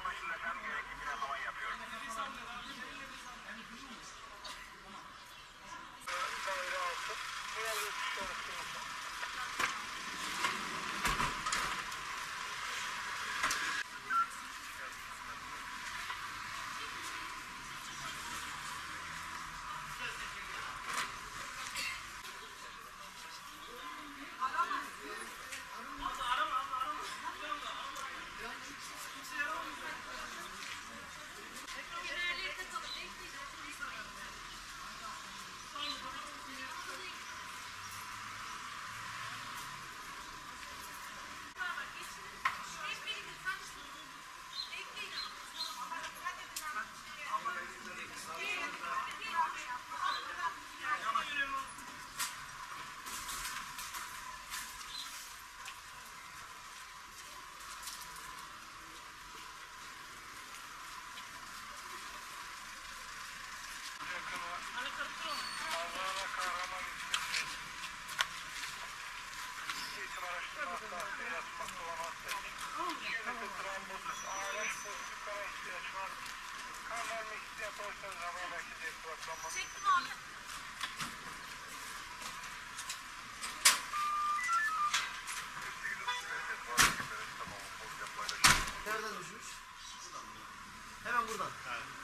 Ama şimdi sen gerekli bir yapalım. saklanma. Çektim abi. Nereden düşmüş? Hemen buradan. Evet.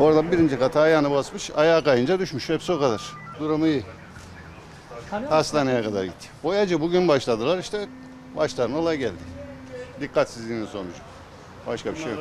Oradan birinci kata ayağını basmış, ayağa kayınca düşmüş. Hepsi o kadar. Durumu iyi. Hastaneye kadar gitti. Boyacı bugün başladılar işte başlarına olay geldi. Dikkatsizliğinin sonucu. Başka bir şey yok.